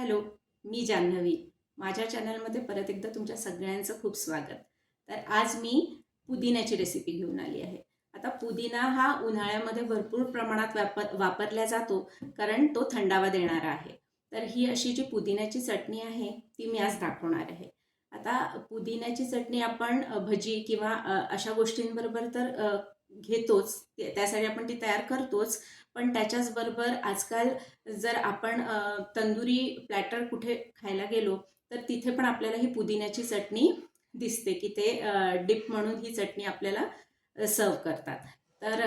Hello मी जान्हवी. माझ्या चॅनलमध्ये परत एकदा तुमच्या सगळ्यांचं खूप स्वागत. तर आज मी पुदिन्याची रेसिपी घेऊन आली आहे. आता पुदिना हा उन्हाळ्यामध्ये भरपूर प्रमाणात वापर वापरला जातो कारण तो थंडावा देणारा आहे. तर ही अशी जी पुदिन्याची चटणी आहे ती मी आज दाखवणार आहे. आता पुदिन्याची चटणी आपण भजी किंवा अशा गोष्टींबरोबर तर घेतोच. त्यासाठी आपण ती तयार करतोच. पण त्याच्याचबरोबर आजकाल जर आपण तंदुरी प्लॅटर कुठे खायला गेलो तर तिथे पण आपल्याला ही पुदिन्याची चटणी दिसते की ते डिप म्हणून ही चटणी आपल्याला सर्व करतात. तर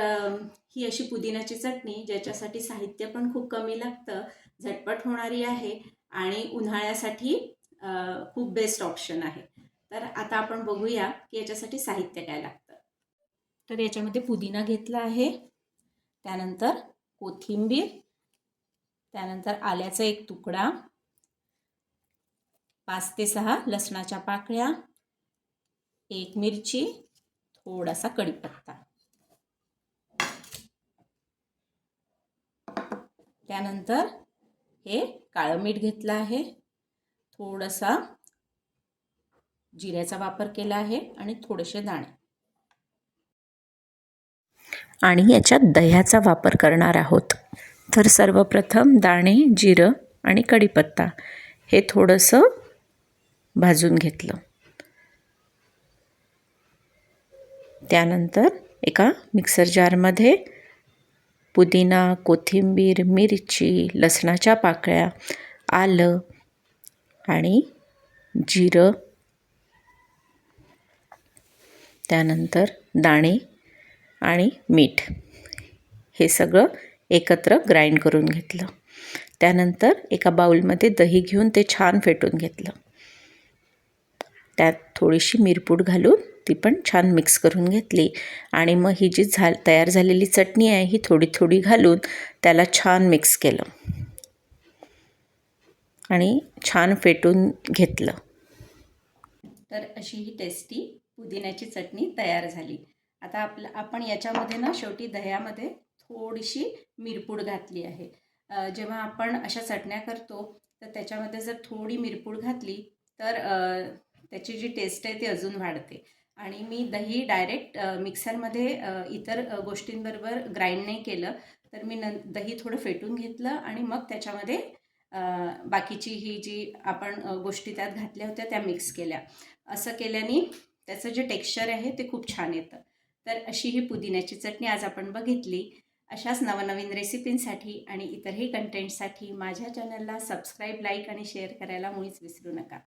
ही अशी पुदिन्याची चटणी ज्याच्यासाठी साहित्य पण खूप कमी लागतं झटपट होणारी आहे आणि उन्हाळ्यासाठी खूप बेस्ट ऑप्शन आहे. तर आता आपण बघूया की याच्यासाठी साहित्य काय लागतं. तर याच्यामध्ये पुदिना घेतला आहे. त्यानंतर कोथिंबीर त्यानंतर आल्याचा एक तुकडा पाच ते सहा लसणाच्या पाकळ्या एक मिरची थोडासा कढीपत्ता. त्यानंतर हे काळं मीठ घेतलं आहे. थोडासा जिऱ्याचा वापर केला आहे आणि थोडेसे दाणे. आणि याच्यात दह्याचा वापर करणार आहोत. तर सर्वप्रथम दाणे जिरं आणि कढीपत्ता हे थोडंसं भाजून घेतलं. त्यानंतर एका मिक्सर जारमध्ये पुदिना कोथिंबीर मिरची लसणाच्या पाकळ्या आलं आणि जिरं. त्यानंतर दाणे आणि मीठ. हे सगळं एकत्र ग्राइंड करून घेतलं. त्यानंतर एका बाउलमध्ये दही घेऊन ते छान फेटून घेतलं. त्यात थोडीशी मिरपूड घालून ती पण छान मिक्स करून घेतली. आणि मग ही जी झा तयार झालेली चटणी आहे ही थोडी थोडी घालून त्याला छान मिक्स केलं. आणि छान फेटून घेतलं. तर अशी ही टेस्टी पुदिन्याची चटणी तयार झाली. आता आपलं आपण याच्यामध्ये ना शेवटी दह्यामध्ये थोडीशी मिरपूड घातली आहे. जेव्हा आपण अशा चटण्या करतो तर त्याच्यामध्ये जर थोडी मिरपूड घातली तर त्याची जी टेस्ट आहे ती अजून वाढते. आणि मी दही डायरेक्ट मिक्सरमध्ये इतर गोष्टींबरोबर ग्राइंड नाही केलं तर मी न दही थोडं फेटून घेतलं आणि मग त्याच्यामध्ये बाकीची ही जी आपण गोष्टी त्यात घातल्या होत्या त्या मिक्स केल्या. असं केल्याने त्याचं जे टेक्स्चर आहे ते खूप छान येतं. तर अशी ही पुदिन्याची चटणी आज आपण बघितली. अशाच नवनवीन रेसिपींसाठी आणि इतरही कंटेंटसाठी माझ्या चॅनलला सबस्क्राईब लाईक आणि शेअर करायला मुळीच विसरू नका.